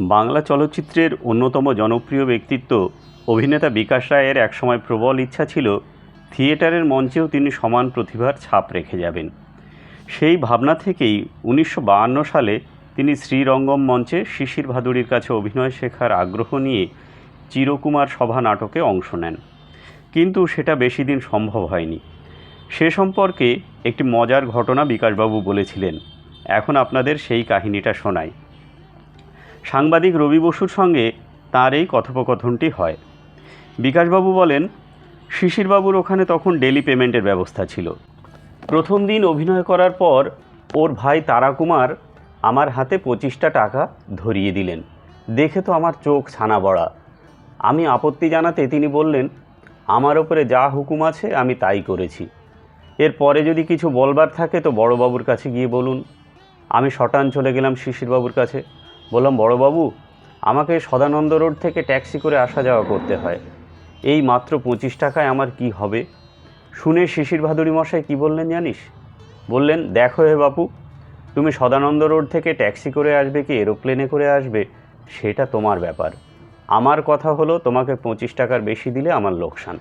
বাংলা চলচ্চিত্রের অন্যতম জনপ্রিয় ব্যক্তিত্ব অভিনেতা বিকাশ রায়ের একসময় প্রবল ইচ্ছা ছিল, থিয়েটারের মঞ্চেও তিনি সমান প্রতিভার ছাপ রেখে যাবেন। সেই ভাবনা থেকেই উনিশশো সালে তিনি শ্রীরঙ্গম মঞ্চে শিশির ভাদুড়ির কাছে অভিনয় শেখার আগ্রহ নিয়ে চিরকুমার সভা নাটকে অংশ নেন। কিন্তু সেটা বেশি দিন সম্ভব হয়নি। সে সম্পর্কে একটি মজার ঘটনা বিকাশবাবু বলেছিলেন। এখন আপনাদের সেই কাহিনীটা শোনাই। সাংবাদিক রবি বসুর সঙ্গে তার এই কথোপকথনটি হয়। বিকাশবাবু বলেন, শিশিরবাবুর ওখানে তখন ডেলি পেমেন্টের ব্যবস্থা ছিল। প্রথম দিন অভিনয় করার পর ওর ভাই তারাকুমার আমার হাতে পঁচিশটা টাকা ধরিয়ে দিলেন। দেখে তো আমার চোখ ছানা বড়া। আমি আপত্তি জানাতে তিনি বললেন, আমার ওপরে যা হুকুম আছে আমি তাই করেছি। এরপরে যদি কিছু বলবার থাকে তো বড়বাবুর কাছে গিয়ে বলুন। আমি শটান চলে গেলাম শিশিরবাবুর কাছে। বললাম বড়বাবু আমাকে সদানন্দ রোড থেকে ট্যাক্সি করে আসা যাওয়া করতে হয়। এই মাত্র পঁচিশ টাকায় আমার কি হবে? শুনে শিশির ভাদুরী মশাই কী বললেন জানিস? বললেন, দেখো হে বাপু, তুমি সদানন্দ রোড থেকে ট্যাক্সি করে আসবে কি এরোপ্লেনে করে আসবে? সেটা তোমার ব্যাপার। আমার কথা হলো, তোমাকে পঁচিশ টাকার বেশি দিলে আমার লোকসান।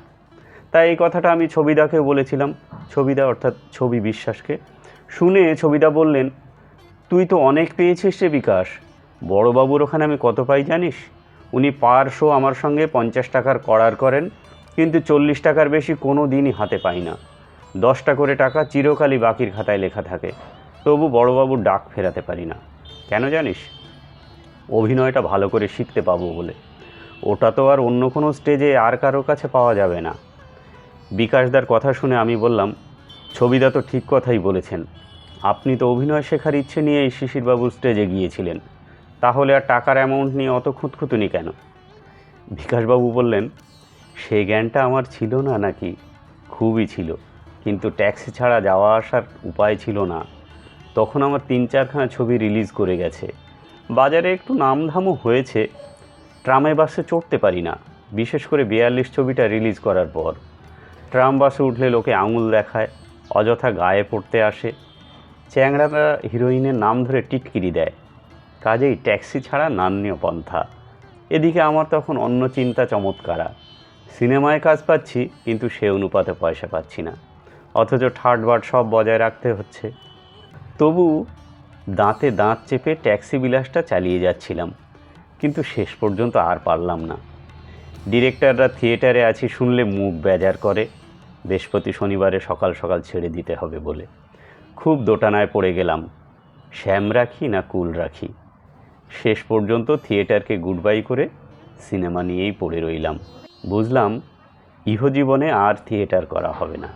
তাই এই কথাটা আমি ছবিদাকেও বলেছিলাম, ছবিদা অর্থাৎ ছবি বিশ্বাসকে। শুনে ছবিদা বললেন, তুই তো অনেক পেয়েছিস রে বিকাশ। বড়বাবুর ওখানে আমি কত পাই জানিস? উনি পার শো আমার সঙ্গে পঞ্চাশ টাকার করার করেন, কিন্তু চল্লিশ টাকার বেশি কোনো দিনই হাতে পাই না। দশটা করে টাকা চিরকালই বাকির খাতায় লেখা থাকে, তবু বড়বাবুর ডাক ফেরাতে পারি না। কেন জানিস? অভিনয়টা ভালো করে শিখতে পাবো বলে। ওটা তো আর অন্য কোনো স্টেজে আর কারোর কাছে পাওয়া যাবে না। বিকাশদার কথা শুনে আমি বললাম, ছবিদা তো ঠিক কথাই বলেছেন। আপনি তো অভিনয় শেখার ইচ্ছে নিয়ে শিশিরবাবুর স্টেজে গিয়েছিলেন। তাহলে আর টাকার অ্যামাউন্ট নিয়ে অত খুঁতখুতুনি কেন? বিকাশবাবু বললেন, সে জ্ঞানটা আমার ছিল না নাকি? খুবই ছিল। কিন্তু ট্যাক্সি ছাড়া যাওয়া আসার উপায় ছিল না। তখন আমার তিন চারখানা ছবি রিলিজ করে গেছে। বাজারে একটু নামধামও হয়েছে। ট্রামে বাসে চড়তে পারি না। বিশেষ করে বিয়াল্লিশ ছবিটা রিলিজ করার পর। ট্রাম বাসে উঠলে লোকে আঙুল দেখায়, অযথা গায়ে পড়তে আসে। চ্যাংড়ারা হিরোইনের নাম ধরে টিটকিরি দেয়। কাজেই ট্যাক্সি ছাড়া নান্যীয় পন্থা। এদিকে আমার তখন অন্য চিন্তা চমৎকারা। সিনেমায় কাজ পাচ্ছি, কিন্তু সে অনুপাতে পয়সা পাচ্ছি না। অথচ ঠাট বাট সব বজায় রাখতে হচ্ছে। তবু দাঁতে দাঁত চেপে ট্যাক্সি বিলাসটা চালিয়ে যাচ্ছিলাম, কিন্তু শেষ পর্যন্ত আর পারলাম না। ডিরেক্টররা থিয়েটারে আছি শুনলে মুখ বেজার করে, বৃহস্পতি শনিবারে সকাল সকাল ছেড়ে দিতে হবে বলে। খুব দোটানায় পড়ে গেলাম শ্যাম রাখি না কুল রাখি শেষ পর্যন্ত থিয়েটারকে গুড বাই করে সিনেমা নিয়েই পড়ে রইলাম। বুঝলাম, ইহজীবনে আর থিয়েটার করা হবে না।